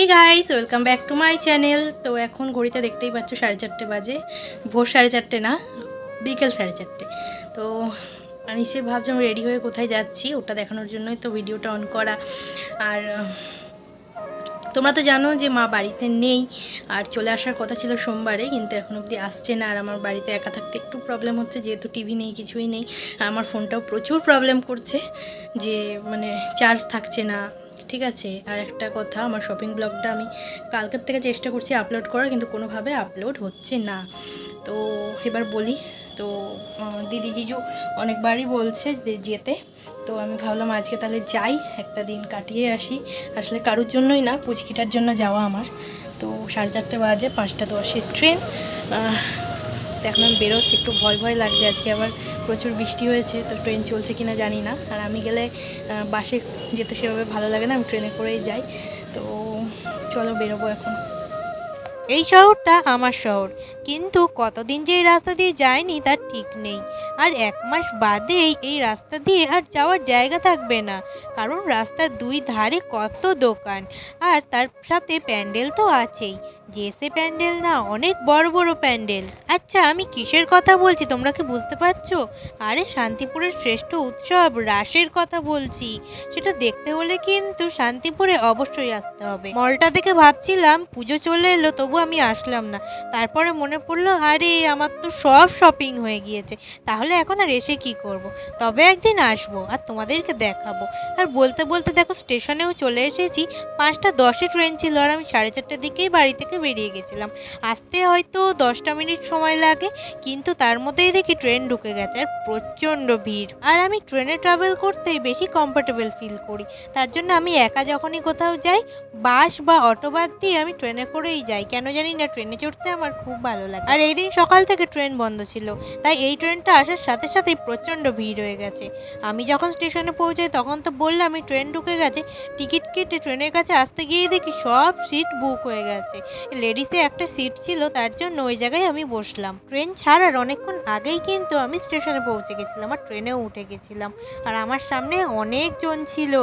Hey guys welcome back to my channel তো এখন ঘড়িতে দেখতেই পাচ্ছ সাড়ে চারটে বাজে। ভোর সাড়ে চারটে না, বিকেল সাড়ে চারটে। তো নিশ্চয়ই ভাবছি আমি রেডি হয়ে কোথায় যাচ্ছি, ওটা দেখানোর জন্যই তো ভিডিওটা অন করা। আর, তোমরা তো জানো যে মা বাড়িতে নেই, আর চলে আসার কথা ছিল সোমবারে, কিন্তু এখন অবধি আসছে না। আর আমার বাড়িতে একা থাকতে একটু প্রবলেম হচ্ছে, যেহেতু টিভি নেই, কিছুই নেই। আর আমার ফোনটাও প্রচুর প্রবলেম করছে, যে মানে চার্জ থাকছে না। ঠিক আছে? আর একটা কথা, আমার শপিং ব্লগটা আমি কালকের থেকে চেষ্টা করছি আপলোড করার, কিন্তু কোনোভাবে আপলোড হচ্ছে না। তো এবার বলি, তো দিদি জিজু অনেকবারই বলছে যেতে। তো আমি ভাবলাম আজকে তাহলে যাই, একটা দিন কাটিয়ে আসি। আসলে কারোর জন্যই না, পুচকিটার জন্য যাওয়া আমার। তো সাড়ে চারটে বাজে, পাঁচটা দশের ট্রেন। তো এখন আমি বেরোচ্ছি, একটু ভয় ভয় লাগছে, আজকে আবার প্রচুর বৃষ্টি হয়েছে, তো ট্রেন চলছে কিনা জানি না। আর আমি গেলে বাসে যেতে সেভাবে ভালো লাগে না, আমি ট্রেনে করেই যাই, তো চলো বেরোবো এখন। এই শহরটা আমার শহর, কিন্তু কতদিন যে এই রাস্তা দিয়ে যায়নি তার ঠিক নেই। আর এক মাস বাদেই এই রাস্তা দিয়ে আর যাওয়ার জায়গা থাকবে না। কারণ রাস্তার দুই ধারে কত দোকান, আর তার সাথে প্যান্ডেল তো আছেই। জেসে প্যান্ডেল না, অনেক বড় বড় প্যান্ডেল। আচ্ছা আমি কিসের কথা বলছি, তোমরা কি বুঝতে পারছ? আরে, শান্তিপুরের শ্রেষ্ঠ উৎসব রাসের কথা বলছি। সেটা দেখতে হলে কিন্তু শান্তিপুরে অবশ্যই আসতে হবে। মলটা দেখে ভাবছিলাম, পুজো চলে এলো, তবু আমি আসলাম না। তারপরে মনে পড়ল, আরে, আমার তো সব শপিং হয়ে গিয়েছে। তাহলে এখন আর এসে কি করব। তবে একদিন আসব আর তোমাদেরকে দেখাবো। আর বলতে বলতে দেখো, স্টেশনেও চলে এসেছি। পাঁচটা দশে ট্রেন ছিল আর আমি সাড়ে চারটার দিকেই বাড়ি থেকে বেরিয়ে গেছিলাম। আসতে হয়তো দশটা মিনিট সময় লাগে, কিন্তু তার মধ্যেই দেখি ট্রেন ঢুকে গেছে আর প্রচণ্ড ভিড়। আর আমি ট্রেনে ট্রাভেল করতেই বেশি কমফোর্টেবল ফিল করি। তার জন্য আমি একা যখনই কোথাও যাই, বাস বা অটো বাদ দিয়ে আমি ট্রেনে করেই যাই। কেন জানি না, ট্রেনে চড়তে আমার খুব ভালো লাগে। আর এই দিন সকাল থেকে ট্রেন বন্ধ ছিল, তাই এই ট্রেনটা আসার সাথে সাথেই প্রচণ্ড ভিড় হয়ে গেছে। আমি যখন স্টেশনে পৌঁছাই, তখন তো বললাম আমি ট্রেন ঢুকে গেছে। টিকিট কেটে ট্রেনের কাছে আসতে গিয়েই দেখি সব সিট বুক হয়ে গেছে। লেডিসে একটা সিট ছিল, তার জন্য ওই জায়গায় আমি বসলাম। ট্রেন ছাড়ার অনেকক্ষণ আগেই কিন্তু আমি স্টেশনে পৌঁছে গেছিলাম আর ট্রেনেও উঠে গেছিলাম। আর আমার সামনে অনেকজন ছিল।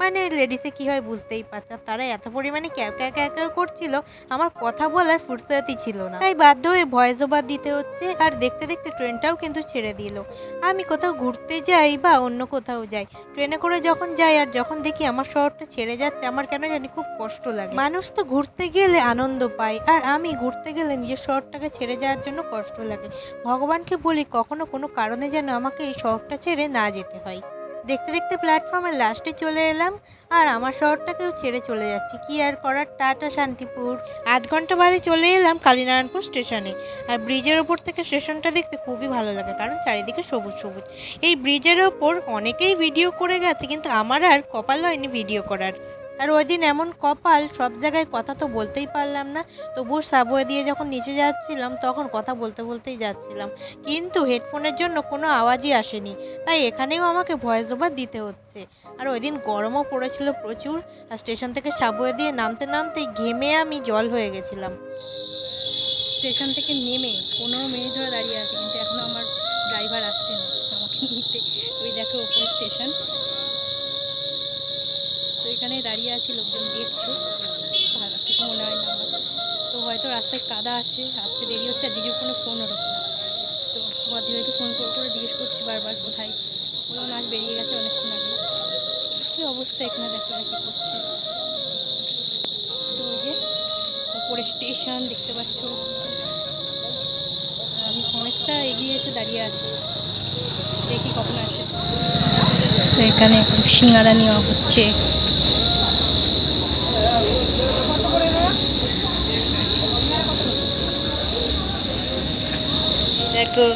মানে লেডিসে কি হয় বুঝতেই পারছ, তারা এত পরিমাণে ক্যাব ক্যাব ক্যাব করছিল, আমার কথা বলার ফুরসতই ছিল না। তাই বাধ্য হয়ে ভয়েস ওভার দিতে হচ্ছে। আর দেখতে দেখতে ট্রেনটাও কিন্তু ছেড়ে দিল। আমি কোথাও ঘুরতে যাই বা অন্য কোথাও যাই, ট্রেনে করে যখন যাই আর যখন দেখি আমার শহরটা ছেড়ে যাচ্ছে, আমার কেন জানি খুব কষ্ট লাগে। মানুষ তো ঘুরতে গেলে আনন্দ পায় আর আমি ঘুরতে গেলে নিজের শহরটাকে ছেড়ে যাওয়ার জন্য কষ্ট লাগে। ভগবানকে বলি, কখনো কোনো কারণে যেন আমাকে এই শহরটা ছেড়ে না যেতে হয়। দেখতে দেখতে প্ল্যাটফর্মের লাস্টে চলে এলাম, আর আমার শহরটাকেও ছেড়ে চলে যাচ্ছি। কি আর করার? টাটা, শান্তিপুর। আধ ঘণ্টা বাদে চলে এলাম কালীনারায়ণপুর স্টেশনে আর ব্রিজের ওপর থেকে স্টেশনটা দেখতে খুবই ভালো লাগে, কারণ চারিদিকে সবুজ সবুজ। এই ব্রিজের ওপর অনেকেই ভিডিও করে গেছে, কিন্তু আমার আর কপাল হয়নি ভিডিও করার। আর ওই দিন এমন কপাল, সব জায়গায় কথা তো বলতেই পারলাম না। তবুও সাবওয়ে দিয়ে যখন নিচে যাচ্ছিলাম, তখন কথা বলতে বলতেই যাচ্ছিলাম। কিন্তু হেডফোনের জন্য কোনো আওয়াজই আসেনি। তাই এখানেও আমাকে ভয়েস ওভার দিতে হচ্ছে। আর ওই দিন গরমও পড়েছিল প্রচুর। আর স্টেশন থেকে সাবওয়ে দিয়ে নামতে নামতেই ঘেমে আমি জল হয়ে গেছিলাম। স্টেশন থেকে নেমে পনেরো মিনিট ধরে দাঁড়িয়ে আছে। কিন্তু এখনও আমার ড্রাইভার আসছে না। আমাকে নিতে। ওই দেখো ওপরে স্টেশন। তো এখানে দাঁড়িয়ে আছি, লোকজন দেখছে। কিছু মনে হয় না আমার। তো হয়তো রাস্তায় কাদা আছে, আসতে দেরি হচ্ছে, আর জিজুর কোনো ফোনও ঢোকে না। তো ভদ্রভাইকে ফোন করে করে জিজ্ঞেস করছি বারবার কোথায়। কোনো মাছ বেরিয়ে গেছে অনেকক্ষণ আগে। কী অবস্থা এখানে দেখো কী করছে? তো ওই যে ওপরে স্টেশন দেখতে পাচ্ছ। আমি অনেকটা এগিয়ে এসে দাঁড়িয়ে আছি। দেখি কখন আসে। তো এখন সিঙ্গারা নেওয়া হচ্ছে দেখো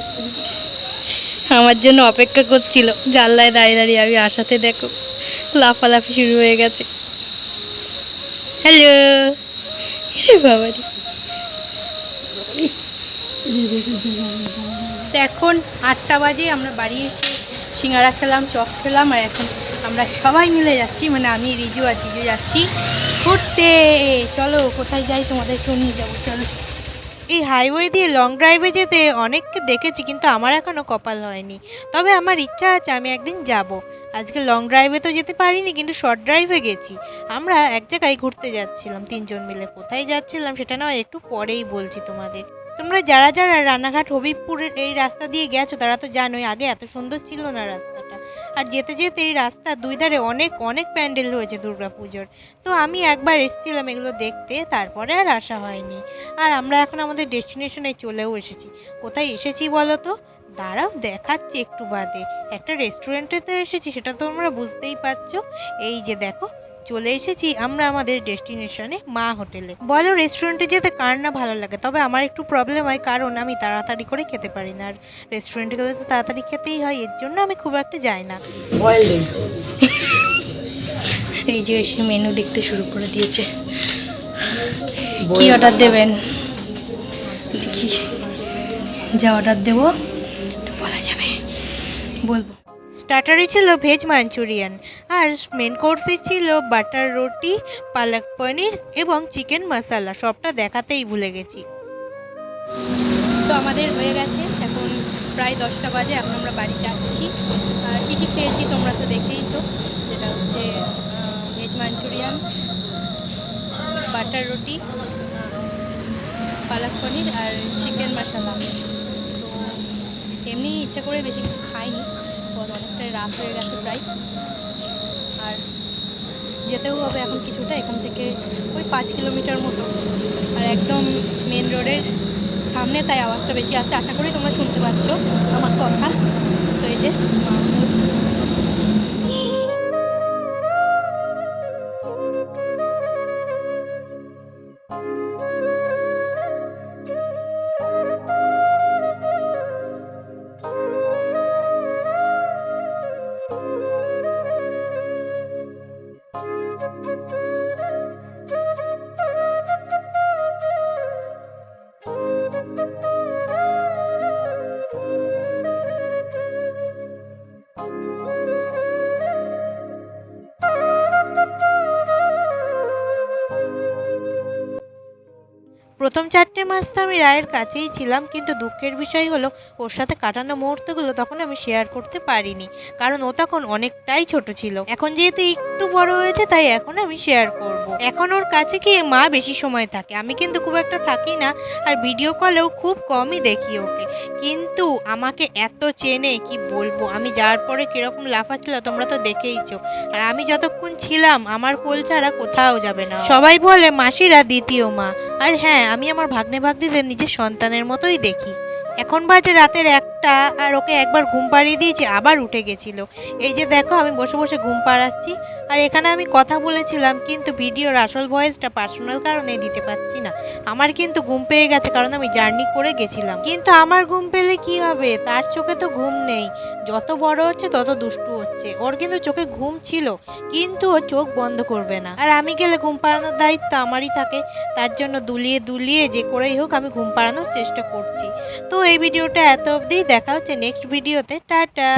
আমার জন্য অপেক্ষা করছিল। জানলায় দাঁড়িয়ে দাঁড়িয়ে আমি আসাতে দেখো, লাফালাফি শুরু হয়ে গেছে। হ্যালো বাবা এখন আটটা বাজে, আমরা বাড়ি এসে সিঙ্গারা খেলাম, চপ খেলাম, আর এখন আমরা সবাই মিলে যাচ্ছি মানে আমি, রিজু আর জিজু যাচ্ছি ঘুরতে। চলো, কোথায় যাই তোমাদেরকেও নিয়ে যাব, চলো। এই হাইওয়ে দিয়ে লং ড্রাইভে যেতে অনেককে দেখেছি, কিন্তু আমার এখনও কপাল হয়নি তবে আমার ইচ্ছা আছে আমি একদিন যাব। আজকে লং ড্রাইভে তো যেতে পারিনি, কিন্তু শর্ট ড্রাইভে গেছি। আমরা এক জায়গায় ঘুরতে যাচ্ছিলাম, তিনজন মিলে। কোথায় যাচ্ছিলাম সেটা না একটু পরেই বলছি তোমাদের। তোমরা যারা যারা রানাঘাট হবিবপুরের এই রাস্তা দিয়ে গেছো, তারা তো জানোই, আগে এত সুন্দর ছিল না রাস্তাটা আর যেতে যেতে এই রাস্তার দুই ধারে অনেক অনেক প্যান্ডেল হয়েছে দুর্গা পুজোর তো আমি একবার এসেছিলাম এগুলো দেখতে, তারপরে আর আসা হয়নি। আর আমরা এখন আমাদের ডেস্টিনেশনে চলেও এসেছি। কোথায় এসেছি বলো তো? দাঁড়াও, দেখাচ্ছি একটু বাদে। একটা রেস্টুরেন্টে তো এসেছি, সেটা তো আমরা বুঝতেই পারছ। এই যে দেখো চলে এসেছি আমরা আমাদের ডেস্টিনেশনে মা হোটেলে। বলো রেস্টুরেন্টে যেতে কার না ভালো লাগে? তবে আমার একটু প্রবলেম হয় কারণ আমি তাড়াতাড়ি করে খেতে পারি না। আর রেস্টুরেন্টে গেলে তো তাড়াতাড়ি খেতেই হয় এর জন্য আমি খুব একটা যাই না। এই যে এসে মেনু দেখতে শুরু করে দিয়েছে। কি অর্ডার দেবেন? দেখি। যা অর্ডার দেবো বলা যাবে। বলব। স্টার্টারে ছিল ভেজ মাঞ্চুরিয়ান আর মেন কোর্সে ছিল বাটার রুটি পালক পনির এবং চিকেন মশলা সবটা দেখাতেই ভুলে গেছি। তো আমাদের হয়ে গেছে, এখন প্রায় দশটা বাজে, এখন আমরা বাড়ি যাচ্ছি। আর কী কী খেয়েছি তোমরা তো দেখেইছো, যেটা হচ্ছে ভেজ মাঞ্চুরিয়ান বাটার রুটি পালক পনির আর চিকেন মশলা তো এমনি ইচ্ছা করে বেশি কিছু খাইনি পর অনেকটাই রাত হয়ে গেছে প্রায়। আর যেতেও হবে এখন কিছুটা, এখান থেকে ওই পাঁচ কিলোমিটার মতো। আর একদম মেন রোডের সামনে, তাই আওয়াজটা বেশি আসছে। আশা করি তোমরা শুনতে পাচ্ছ আমার কথা। প্রথম চারটে মাস তো আমি রায়ের কাছেই ছিলাম, কিন্তু দুঃখের বিষয় হলো ওর সাথে কাটানো মুহূর্তগুলো তখন আমি শেয়ার করতে পারিনি, কারণ ও তখন অনেকটাই ছোট ছিল। এখন যেহেতু একটু বড় হয়েছে, তাই এখন আমি শেয়ার করব। এখন ওর কাছে কি মা বেশি সময় থাকে, আমি কিন্তু খুব একটা থাকি না, আর ভিডিও কলেও খুব কমই দেখি ওকে। কিন্তু আমাকে এত চেনে, কি বলব, আমি যাওয়ার পরে কীরকম লাফাচ্ছিল তোমরা তো দেখেইছো। আর আমি যতক্ষণ ছিলাম, আমার কোল ছাড়া কোথাও যাবে না। সবাই বলে, মাসিরা দ্বিতীয় মা। আর হ্যাঁ আমি আমার ভাগ্নে ভাগ্নিদের নিজের সন্তানের মতোই দেখি। এখন বাজে রাতের একটা আর ওকে একবার ঘুম পাড়িয়ে দিয়েছি, আবার উঠে গেছিল। এই যে দেখো, আমি বসে বসে ঘুম পাড়াচ্ছি। আর এখানে আমি কথা বলেছিলাম, কিন্তু ভিডিওর আসল ভয়েসটা পার্সোনাল কারণে দিতে পারছি না। আমার কিন্তু ঘুম পেয়ে গেছে, কারণ আমি জার্নি করে গেছিলাম। কিন্তু আমার ঘুম পেলে কি হবে? তার চোখে তো ঘুম নেই। যত বড় হচ্ছে, তত দুষ্টু হচ্ছে ওর কিন্তু চোখে ঘুম ছিল, কিন্তু ওর চোখ বন্ধ করবে না। আর আমি গেলে ঘুম পাড়ানোর দায়িত্ব আমারই থাকে। তার জন্য দুলিয়ে দুলিয়ে যে করেই হোক আমি ঘুম পাড়ানোর চেষ্টা করছি। তো এই ভিডিওটা এত অবধি। দেখা হচ্ছে নেক্সট ভিডিওতে টাটা!